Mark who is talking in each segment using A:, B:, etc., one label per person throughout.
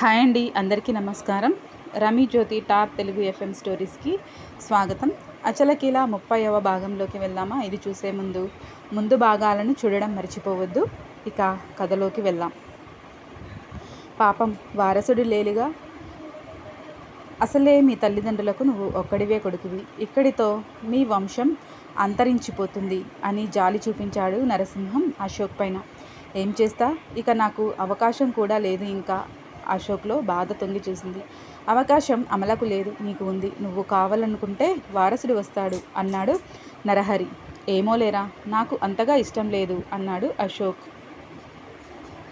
A: Hi అండి అందరికీ నమస్కారం. రమీ జ్యోతి టాప్ తెలుగు ఎఫ్ఎం స్టోరీస్కి స్వాగతం. అచలకీల ముప్పైవ భాగంలోకి వెళ్దామా? ఇది చూసే ముందు ముందు భాగాలను చూడడం మర్చిపోవద్దు. ఇక కథలోకి వెళ్దాం. పాపం వారసుడు లేలిగా అసలే మీ తల్లిదండ్రులకు నువ్వు ఒక్కడివే కొడుకువి. ఇక్కడితో మీ వంశం అంతరించిపోతుంది అని జాలి చూపించాడు నరసింహం అశోక్ పైన. ఏం చేస్తా? ఇక నాకు అవకాశం కూడా లేదు ఇంకా. అశోక్లో బాధ తొంగి చూసింది. అవకాశం అమలకు లేదు నీకు ఉంది. నువ్వు కావాలనుకుంటే వారసుడు వస్తాడు అన్నాడు నరహరి. ఏమో లేరా నాకు అంతగా ఇష్టం లేదు అన్నాడు అశోక్.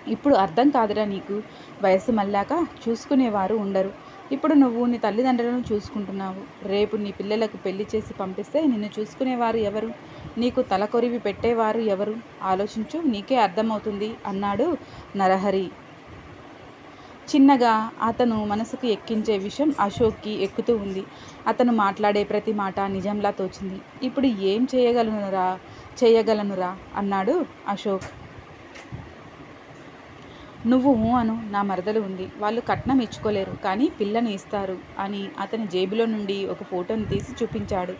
A: ఇప్పుడు అర్థం కాదురా నీకు. వయసు మళ్ళాక చూసుకునేవారు ఉండరు. ఇప్పుడు నువ్వు నీ తల్లిదండ్రులను చూసుకుంటున్నావు. రేపు నీ పిల్లలకు పెళ్ళి చేసి పంపిస్తే నిన్ను చూసుకునేవారు ఎవరు? నీకు తలకొరివి పెట్టేవారు ఎవరు? ఆలోచించు నీకే అర్థమవుతుంది అన్నాడు నరహరి. చిన్నగా అతను మనసుకు ఎక్కించే విషయం అశోక్కి ఎక్కుతూ ఉంది. అతను మాట్లాడే ప్రతి మాట నిజంలా తోచింది. ఇప్పుడు ఏం చేయగలనురా? చేయగలనురా? అన్నాడు అశోక్. నువ్వు అను నా మరదలు ఉంది. వాళ్ళు కట్నం ఇచ్చుకోలేరు కానీ పిల్లని ఇస్తారు అని అతని జేబులో నుండి ఒక ఫోటోను తీసి చూపించాడు.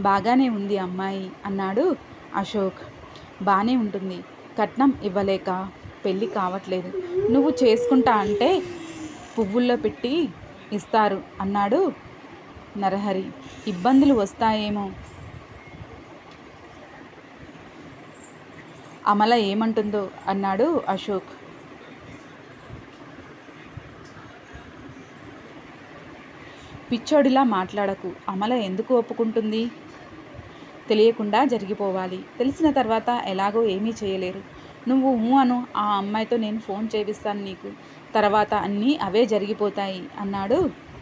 A: బాగానే ఉంది అమ్మాయి అన్నాడు అశోక్. బాగానే ఉంటుంది. కట్నం ఇవ్వలేక పెళ్ళి కావట్లేదు. నువ్వు చేసుకుంటా అంటే పువ్వుల్లో పెట్టి ఇస్తారు అన్నాడు నరహరి. ఇబ్బందులు వస్తాయేమో. అమల ఏమంటుందో అన్నాడు అశోక్. పిచ్చోడిలా మాట్లాడకు. అమల ఎందుకు ఒప్పుకుంటుంది? తెలియకుండా జరిగిపోవాలి. తెలిసిన తర్వాత ఎలాగో ఏమీ చేయలేరు. నువ్వు ఊ అను ఆ అమ్మాయితో నేను ఫోన్ చేపిస్తాను నీకు. తర్వాత అన్నీ అవే జరిగిపోతాయి అన్నాడు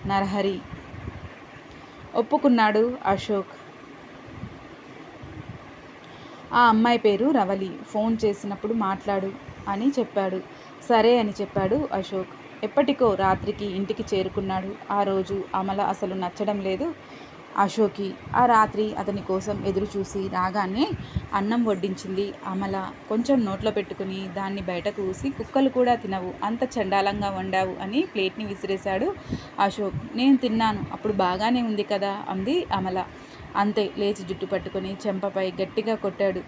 A: నరహరి. ఒప్పుకున్నాడు అశోక్. ఆ అమ్మాయి పేరు రవలి. ఫోన్ చేసినప్పుడు మాట్లాడు అని చెప్పాడు. సరే అని చెప్పాడు అశోక్. ఎప్పటికో రాత్రికి ఇంటికి చేరుకున్నాడు. ఆ రోజు అమల అసలు నచ్చడం లేదు. అశోకి ఆ రాత్రి అతని కోసం ఎదురు చూసి రాగానే అన్నం వడ్డించింది. అమల కొంచెం నోట్లో పెట్టుకుని దాన్ని బయటకు ఊసి కుక్కలు కూడా తినవు అంత చండాలంగా వండావు అని ప్లేట్ని విసిరేశాడు అశోక్. నేను తిన్నాను అప్పుడు బాగానే ఉంది కదా అంది అమల. అంతే లేచి జుట్టు పట్టుకొని చెంపపై గట్టిగా కొట్టాడు.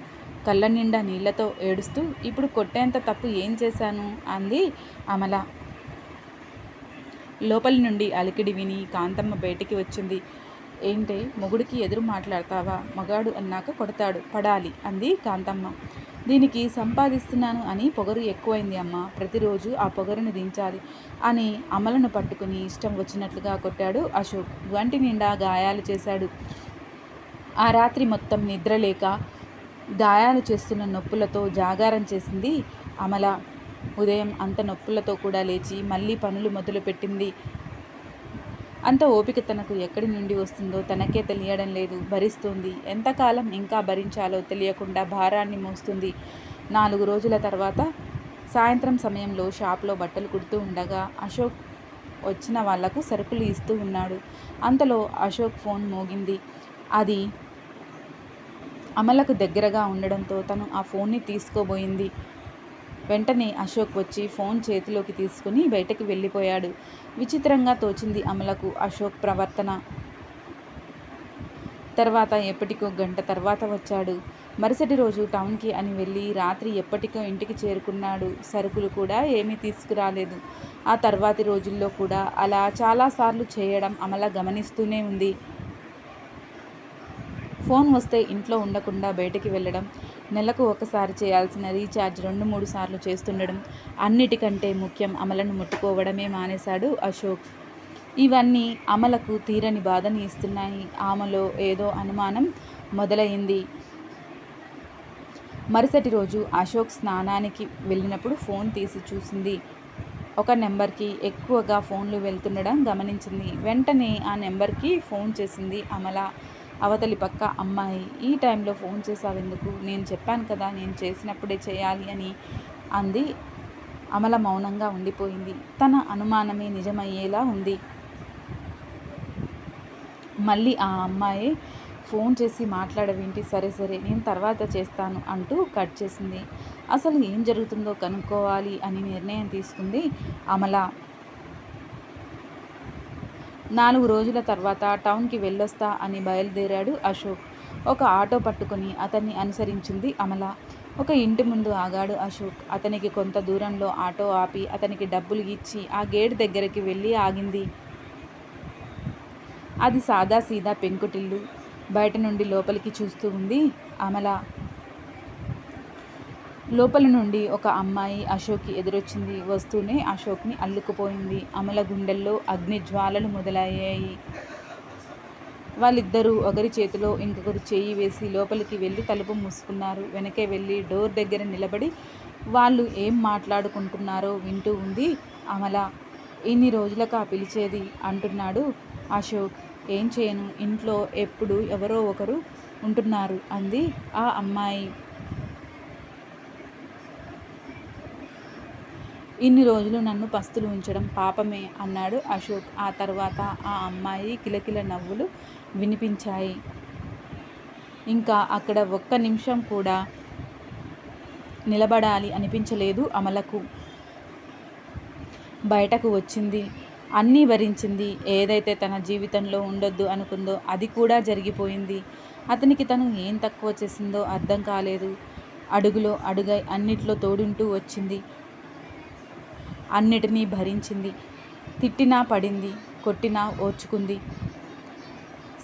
A: కళ్ళ నిండా నీళ్ళతో ఏడుస్తూ ఇప్పుడు కొట్టేంత తప్పు ఏం చేశాను? అంది అమల. లోపలి నుండి అలికిడి విని కాంతమ్మ బయటికి వచ్చింది. ఏంటే మొగుడికి ఎదురు మాట్లాడతావా? మగాడు అన్నాక కొడతాడు. పడాలి అంది కాంతమ్మ. దీనికి సంపాదిస్తున్నాను అని పొగరు ఎక్కువైంది అమ్మ. ప్రతిరోజు ఆ పొగరుని దించాలి అని అమలను పట్టుకుని ఇష్టం వచ్చినట్లుగా కొట్టాడు అశోక్. వంటి నిండా గాయాలు చేశాడు. ఆ రాత్రి మొత్తం నిద్రలేక గాయాలు చేస్తున్న నొప్పులతో జాగారం చేసింది అమల. ఉదయం అంత నొప్పులతో కూడా లేచి మళ్ళీ పనులు మొదలుపెట్టింది అంత ఓపిక తనకు ఎక్కడి నుండి వస్తుందో తనకే తెలియడం లేదు. భరిస్తుంది. ఎంతకాలం ఇంకా భరించాలో తెలియకుండా భారాన్ని మోస్తుంది. నాలుగు రోజుల తర్వాత సాయంత్రం సమయంలో షాప్లో బట్టలు కుడుతూ ఉండగా అశోక్ వచ్చిన వాళ్ళకు సరుకులు ఇస్తూ ఉన్నాడు. అంతలో అశోక్ ఫోన్ మోగింది. అది అమలకు దగ్గరగా ఉండడంతో తను ఆ ఫోన్ని తీసుకోబోయింది. వెంటనే అశోక్ వచ్చి ఫోన్ చేతిలోకి తీసుకుని బయటకు వెళ్ళిపోయాడు. విచిత్రంగా తోచింది అమలకు అశోక్ ప్రవర్తన. తర్వాత ఎప్పటికో గంట తర్వాత వచ్చాడు. మరుసటి రోజు టౌన్కి అని వెళ్ళి రాత్రి ఎప్పటికో ఇంటికి చేరుకున్నాడు. సరుకులు కూడా ఏమీ తీసుకురాలేదు. ఆ తర్వాతి రోజుల్లో కూడా అలా చాలాసార్లు చేయడం అమల గమనిస్తూనే ఉంది. ఫోన్ వస్తే ఇంట్లో ఉండకుండా బయటికి వెళ్ళడం నెలకు ఒకసారి చేయాల్సిన రీఛార్జ్ రెండు మూడు సార్లు చేస్తుండడం అన్నిటికంటే ముఖ్యం. అమలను ముట్టుకోవడమే మానేశాడు అశోక్. ఇవన్నీ అమలకు తీరని బాధని ఇస్తున్నాయి. ఆమెలో ఏదో అనుమానం మొదలైంది. మరుసటి రోజు అశోక్ స్నానానికి వెళ్ళినప్పుడు ఫోన్ తీసి చూసింది. ఒక నెంబర్కి ఎక్కువగా ఫోన్లు వెళ్తుండడం గమనించింది. వెంటనే ఆ నెంబర్కి ఫోన్ చేసింది అమల. అవతలి పక్క అమ్మాయి ఈ టైంలో ఫోన్ చేసావెందుకు నేను చెప్పాను కదా నేను చేసినప్పుడే చేయాలి అని అంది. అమల మౌనంగా ఉండిపోయింది. తన అనుమానమే నిజమయ్యేలా ఉంది. మళ్ళీ ఆ అమ్మాయి ఫోన్ చేసి మాట్లాడవేంటి? సరే సరే నేను తర్వాత చేస్తాను అంటూ కట్ చేసింది. అసలు ఏం జరుగుతుందో కనుక్కోవాలి అని నిర్ణయం తీసుకుంది అమల. నాలుగు రోజుల తర్వాత టౌన్కి వెళ్ళొస్తా అని బయలుదేరాడు అశోక్. ఒక ఆటో పట్టుకుని అతన్ని అనుసరించింది అమల. ఒక ఇంటి ముందు ఆగాడు అశోక్. అతనికి కొంత దూరంలో ఆటో ఆపి అతనికి డబ్బులు ఇచ్చి ఆ గేట్ దగ్గరికి వెళ్ళి ఆగింది. అది సాదా సీదా పెంకుటిల్లు. బయట నుండి లోపలికి చూస్తూ ఉంది అమల. లోపల నుండి ఒక అమ్మాయి అశోక్కి ఎదురొచ్చింది. వస్తూనే అశోక్ని అల్లుకుపోయింది. అమల గుండెల్లో అగ్ని జ్వాలలు మొదలయ్యాయి. వాళ్ళిద్దరూ ఒకరి చేతిలో ఇంకొకరు చేయి వేసి లోపలికి వెళ్ళి తలుపు మూసుకున్నారు. వెనకే వెళ్ళి డోర్ దగ్గర నిలబడి వాళ్ళు ఏం మాట్లాడుకుంటున్నారో వింటూ ఉంది అమల. ఇన్ని రోజులకా పిలిచేది అంటున్నాడు అశోక్. ఏం చేయను ఇంట్లో ఎప్పుడు ఎవరో ఒకరు ఉంటున్నారు అంది ఆ అమ్మాయి. ఇన్ని రోజులు నన్ను పస్తులు ఉంచడం పాపమే అన్నాడు అశోక్. ఆ తర్వాత ఆ అమ్మాయి కిలకిల నవ్వులు వినిపించాయి. ఇంకా అక్కడ ఒక్క నిమిషం కూడా నిలబడాలి అనిపించలేదు అమలకు. బయటకు వచ్చింది. అన్నీ భరించింది. ఏదైతే తన జీవితంలో ఉండొద్దు అనుకుందో అది కూడా జరిగిపోయింది. అతనికి తను ఏం తక్కువ చేసిందో అర్థం కాలేదు. అడుగులో అడుగై అన్నిట్లో తోడుంటూ వచ్చింది. అన్నిటినీ భరించింది. తిట్టినా పడింది కొట్టినా ఓర్చుకుంది.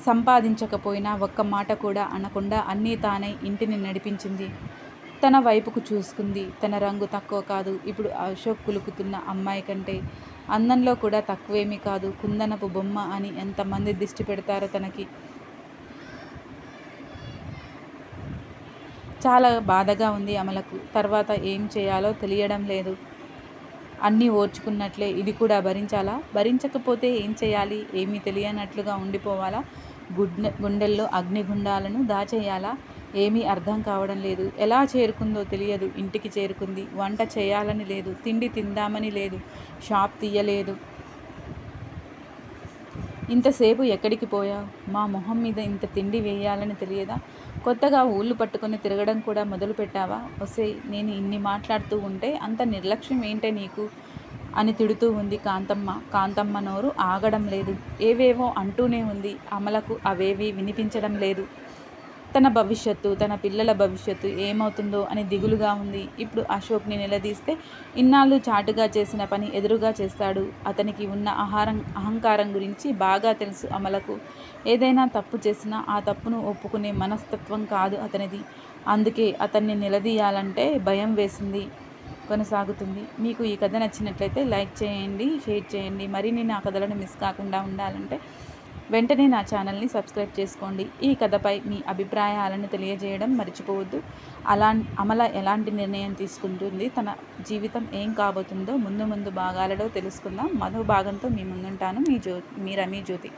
A: సంపాదించకపోయినా ఒక్క మాట కూడా అనకుండా అన్నీ తానే ఇంటిని నడిపించింది. తన వైపుకు చూసుకుంది. తన రంగు తక్కువ కాదు. ఇప్పుడు అశోక్ కులుకుతున్న అమ్మాయి కంటే అందంలో కూడా తక్కువేమీ కాదు. కుందనపు బొమ్మ అని ఎంతమంది దిష్టి పెడతారో తనకి. చాలా బాధగా ఉంది అమలకు. తర్వాత ఏం చేయాలో తెలియడం లేదు. అన్నీ ఓర్చుకున్నట్లే ఇది కూడా భరించాలా? భరించకపోతే ఏం చేయాలి? ఏమీ తెలియనట్లుగా ఉండిపోవాలా? గుండె గుండెల్లో అగ్నిగుండాలను దాచేయాలా? ఏమీ అర్థం కావడం లేదు. ఎలా చేరుకుందో తెలియదు. ఇంటికి చేరుకుంది. వంట చేయాలని లేదు. తిండి తిందామని లేదు. షాప్ తీయలేదు. ఇంతసేపు ఎక్కడికి పోయావు? మా మొహం మీద ఇంత తిండి వేయాలని తెలియదా? కొత్తగా ఊళ్ళు పట్టుకొని తిరగడం కూడా మొదలు పెట్టావా? వసే నేను ఇన్ని మాట్లాడుతూ ఉంటే అంత నిర్లక్ష్యం ఏంటే నీకు? అని తిడుతూ ఉంది కాంతమ్మ. కాంతమ్మ నోరు ఆగడం లేదు. ఏవేవో అంటూనే ఉంది. అమలకు అవేవి వినిపించడం లేదు. తన భవిష్యత్తు తన పిల్లల భవిష్యత్తు ఏమవుతుందో అని దిగులుగా ఉంది. ఇప్పుడు అశోక్ని నిలదీస్తే ఇన్నాళ్ళు చాటుగా చేసిన పని ఎదురుగా చేస్తాడు. అతనికి ఉన్న ఆహారం అహంకారం గురించి బాగా తెలుసు అమలకు. ఏదైనా తప్పు చేసినా ఆ తప్పును ఒప్పుకునే మనస్తత్వం కాదు అతనిది. అందుకే అతన్ని నిలదీయాలంటే భయం వేసింది కొనసాగుతుంది. మీకు ఈ కథ నచ్చినట్లయితే లైక్ చేయండి షేర్ చేయండి. మరిన్ని నా కథలను మిస్ కాకుండా ఉండాలంటే వెంటనే నా ఛానల్ని సబ్స్క్రైబ్ చేసుకోండి. ఈ కథపై మీ అభిప్రాయాలను తెలియజేయడం మర్చిపోవద్దు. అలా అమల ఎలాంటి నిర్ణయం తీసుకుంటుంది? తన జీవితం ఏం కాబోతుందో ముందు ముందు భాగాలలో తెలుసుకుందాం. మరో భాగంతో మీ ముందుంటాను. మీ జ్యో మీ రమీ జ్యోతి.